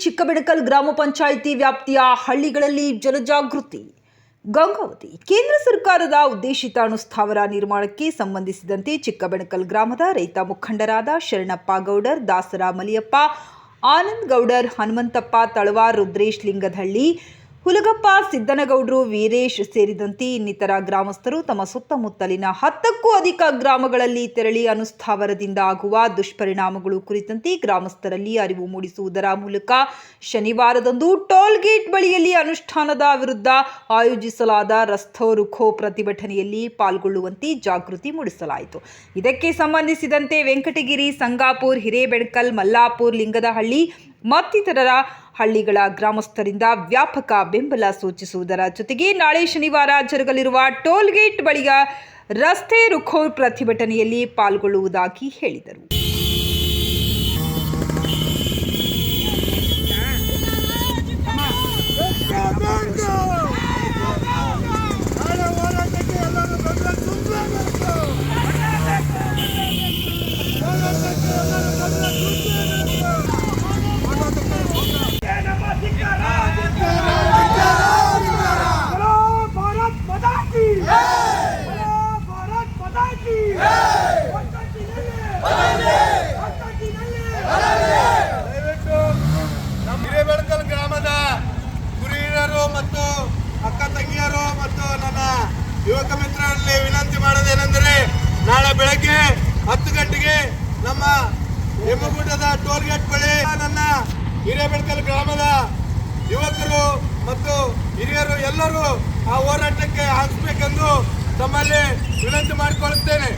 ಚಿಕ್ಕಬೆಣಕಲ್ ಗ್ರಾಮ ಪಂಚಾಯಿತಿ ವ್ಯಾಪ್ತಿಯ ಹಳ್ಳಿಗಳಲ್ಲಿ ಜನಜಾಗೃತಿ. ಗಂಗಾವತಿ, ಕೇಂದ್ರ ಸರ್ಕಾರದ ಉದ್ದೇಶಿತ ಅಣುಸ್ಥಾವರ ನಿರ್ಮಾಣಕ್ಕೆ ಸಂಬಂಧಿಸಿದಂತೆ ಚಿಕ್ಕಬೆಣಕಲ್ ಗ್ರಾಮದ ರೈತ ಮುಖಂಡರಾದ ಶರಣಪ್ಪ ಗೌಡರ್, ದಾಸರ ಮಲಿಯಪ್ಪ, ಆನಂದ್ ಗೌಡರ್, ಹನುಮಂತಪ್ಪ ತಳವಾರ್, ರುದ್ರೇಶ್ ಲಿಂಗದಹಳ್ಳಿ ಹುಲಗಪ್ಪ, ಸಿದ್ದನಗೌಡರು, ವೀರೇಶ್ ಸೇರಿದಂತೆ ಇನ್ನಿತರ ಗ್ರಾಮಸ್ಥರು ತಮ್ಮ ಸುತ್ತಮುತ್ತಲಿನ ಹತ್ತಕ್ಕೂ ಅಧಿಕ ಗ್ರಾಮಗಳಲ್ಲಿ ತೆರಳಿ ಅನುಸ್ಥಾವರದಿಂದ ಆಗುವ ದುಷ್ಪರಿಣಾಮಗಳು ಕುರಿತಂತೆ ಗ್ರಾಮಸ್ಥರಲ್ಲಿ ಅರಿವು ಮೂಡಿಸುವುದರ ಮೂಲಕ ಶನಿವಾರದಂದು ಟೋಲ್ ಗೇಟ್ ಬಳಿಯಲ್ಲಿ ಅನುಷ್ಠಾನದ ವಿರುದ್ಧ ಆಯೋಜಿಸಲಾದ ರಸ್ತೋ ರುಖೋ ಪ್ರತಿಭಟನೆಯಲ್ಲಿ ಪಾಲ್ಗೊಳ್ಳುವಂತೆ ಜಾಗೃತಿ ಮೂಡಿಸಲಾಯಿತು. ಇದಕ್ಕೆ ಸಂಬಂಧಿಸಿದಂತೆ ವೆಂಕಟಗಿರಿ, ಸಂಗಾಪುರ್, ಹಿರೇಬೆಣಕಲ್, ಮಲ್ಲಾಪುರ್, ಲಿಂಗದಹಳ್ಳಿ ಮತ್ತಿತರರ ಹಳ್ಳಿಗಳ ಗ್ರಾಮಸ್ಥರಿಂದ ವ್ಯಾಪಕ ಬೆಂಬಲ ಸೂಚಿಸುವುದರ ಜೊತೆಗೆ ನಾಳೆ ಶನಿವಾರ ಜರುಗಲಿರುವ ಟೋಲ್ಗೇಟ್ ಬಳಿಯ ರಸ್ತೆ ರುಖೋ ಪ್ರತಿಭಟನೆಯಲ್ಲಿ ಪಾಲ್ಗೊಳ್ಳುವುದಾಗಿ ಹೇಳಿದರು. ಹತ್ತು ಗಂಟೆಗೆ ನಮ್ಮ ಹೆಮ್ಮಗುಡ್ಡದ ಟೋಲ್ ಗೇಟ್ ಬಳಿ ನನ್ನ ಹಿರೇಬೆಳಕಲ್ ಗ್ರಾಮದ ಯುವಕರು ಮತ್ತು ಹಿರಿಯರು ಎಲ್ಲರೂ ಆ ಹೋರಾಟಕ್ಕೆ ಹಾಕಿಸ್ಬೇಕೆಂದು ತಮ್ಮಲ್ಲಿ ವಿನಂತಿ ಮಾಡಿಕೊಳ್ಳುತ್ತೇನೆ.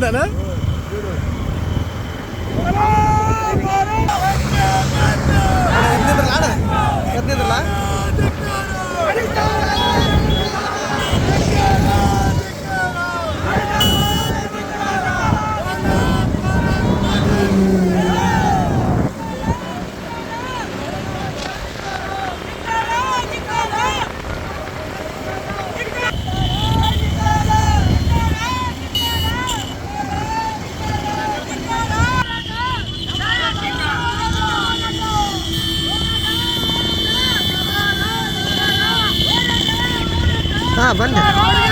tane હા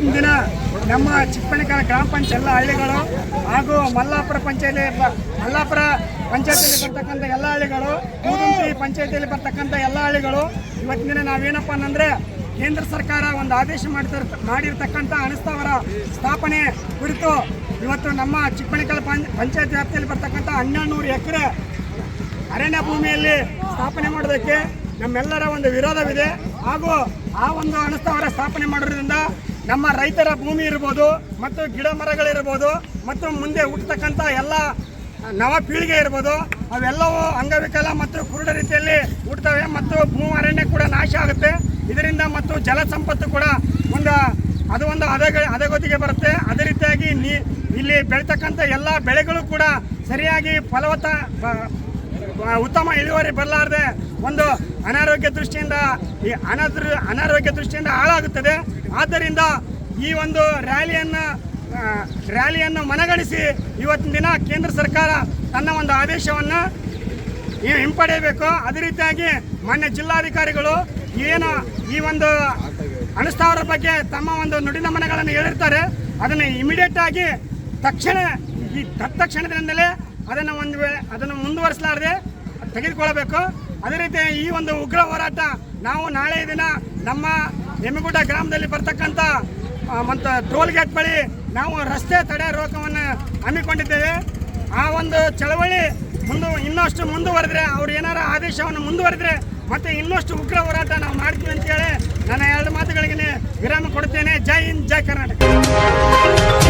ಇವತ್ತಿನ ದಿನ ನಮ್ಮ ಚಿಕ್ಕಪಣಿಕರ ಗ್ರಾಮ ಪಂಚಾಯತ್ ಎಲ್ಲ ಹಳ್ಳಿಗಳು ಹಾಗೂ ಮಲ್ಲಾಪುರ ಪಂಚಾಯತಿ ಮಲ್ಲಾಪುರ ಪಂಚಾಯತಿಯಲ್ಲಿ ಬರ್ತಕ್ಕಂಥ ಎಲ್ಲ ಹಳ್ಳಿಗಳು ಈ ಪಂಚಾಯತಿಯಲ್ಲಿ ಬರ್ತಕ್ಕಂಥ ಎಲ್ಲ ಹಳ್ಳಿಗಳು, ಇವತ್ತಿನ ದಿನ ನಾವೇನಪ್ಪ ಅಂದರೆ ಕೇಂದ್ರ ಸರ್ಕಾರ ಒಂದು ಆದೇಶ ಮಾಡ್ತಿರ್ ಮಾಡಿರ್ತಕ್ಕಂಥ ಅನಸ್ತಾವರ ಸ್ಥಾಪನೆ ಕುರಿತು ಇವತ್ತು ನಮ್ಮ ಚಿಕ್ಕಪಣಿಕಲ್ ಪಂಚಾಯತ್ ವ್ಯಾಪ್ತಿಯಲ್ಲಿ ಬರ್ತಕ್ಕಂಥ ಹನ್ನೆರಡು ನೂರು ಎಕರೆ ಅರಣ್ಯ ಭೂಮಿಯಲ್ಲಿ ಸ್ಥಾಪನೆ ಮಾಡೋದಕ್ಕೆ ನಮ್ಮೆಲ್ಲರ ಒಂದು ವಿರೋಧವಿದೆ ಹಾಗೂ ಆ ಒಂದು ಅನಸ್ತಾವರ ಸ್ಥಾಪನೆ ಮಾಡೋದ್ರಿಂದ ನಮ್ಮ ರೈತರ ಭೂಮಿ ಇರ್ಬೋದು ಮತ್ತು ಗಿಡ ಮರಗಳಿರ್ಬೋದು ಮತ್ತು ಮುಂದೆ ಹುಟ್ಟತಕ್ಕಂಥ ಎಲ್ಲ ನವ ಪೀಳಿಗೆ ಇರ್ಬೋದು, ಅವೆಲ್ಲವೂ ಅಂಗವಿಕಲ ಮತ್ತು ಕುರುಡ ರೀತಿಯಲ್ಲಿ ಹುಟ್ಟುತ್ತವೆ ಮತ್ತು ಭೂ ಅರಣ್ಯ ಕೂಡ ನಾಶ ಆಗುತ್ತೆ. ಇದರಿಂದ ಮತ್ತು ಜಲ ಸಂಪತ್ತು ಕೂಡ ಒಂದು, ಅದು ಒಂದು ಹದಗ ಹದಗೊತ್ತಿಗೆ ಬರುತ್ತೆ. ಅದೇ ರೀತಿಯಾಗಿ ನೀ, ಇಲ್ಲಿ ಬೆಳೀತಕ್ಕಂಥ ಎಲ್ಲ ಬೆಳೆಗಳು ಕೂಡ ಸರಿಯಾಗಿ ಫಲವತ್ತ ಉತ್ತಮ ಇಳುವರಿ ಬರಲಾರದೆ ಒಂದು ಅನಾರೋಗ್ಯ ದೃಷ್ಟಿಯಿಂದ ಈ ಅನದೃ ಅನಾರೋಗ್ಯ ದೃಷ್ಟಿಯಿಂದ ಹಾಳಾಗುತ್ತದೆ. ಆದ್ದರಿಂದ ಈ ಒಂದು ರ್ಯಾಲಿಯನ್ನು ರ್ಯಾಲಿಯನ್ನು ಮನಗಣಿಸಿ ಇವತ್ತಿನ ದಿನ ಕೇಂದ್ರ ಸರ್ಕಾರ ತನ್ನ ಒಂದು ಆದೇಶವನ್ನು ಹಿಂಪಡೆಯಬೇಕು. ಅದೇ ರೀತಿಯಾಗಿ ಮಾನ್ಯ ಜಿಲ್ಲಾಧಿಕಾರಿಗಳು ಏನು ಈ ಒಂದು ಅನುಸ್ಥಾವರ ಬಗ್ಗೆ ತಮ್ಮ ಒಂದು ನುಡಿನ ಮನಗಳನ್ನು ಹೇಳಿರ್ತಾರೆ. ಅದನ್ನು ಇಮಿಡಿಯೇಟ್ ಆಗಿ ತಕ್ಷಣ ಈ ತತ್ಕ್ಷಣದಿಂದಲೇ ಅದನ್ನು ಒಂದು ಅದನ್ನು ಮುಂದುವರಿಸಲಾರದೆ ತೆಗೆದುಕೊಳ್ಳಬೇಕು. ಅದೇ ರೀತಿ ಈ ಒಂದು ಉಗ್ರ ಹೋರಾಟ ನಾವು ನಾಳೆ ದಿನ ನಮ್ಮ ಎಮ್ಮಿಗುಡ್ಡ ಗ್ರಾಮದಲ್ಲಿ ಬರ್ತಕ್ಕಂಥ ಮತ್ತು ಟೋಲ್ ಗೇಟ್ ಬಳಿ ನಾವು ರಸ್ತೆ ತಡೆ ರೋಗವನ್ನು ಹಮ್ಮಿಕೊಂಡಿದ್ದೇವೆ. ಆ ಒಂದು ಚಳವಳಿ ಮುಂದು, ಇನ್ನಷ್ಟು ಮುಂದುವರೆದ್ರೆ ಅವ್ರು ಏನಾರ ಆದೇಶವನ್ನು ಮುಂದುವರೆದ್ರೆ ಮತ್ತೆ ಇನ್ನಷ್ಟು ಉಗ್ರ ಹೋರಾಟ ನಾವು ಮಾಡ್ತೀವಿ ಅಂತೇಳಿ ನನ್ನ ಎರಡು ಮಾತುಗಳಿಗೆ ವಿರಾಮ ಕೊಡ್ತೇನೆ ಜೈ ಹಿಂದ್, ಜೈ ಕರ್ನಾಟಕ.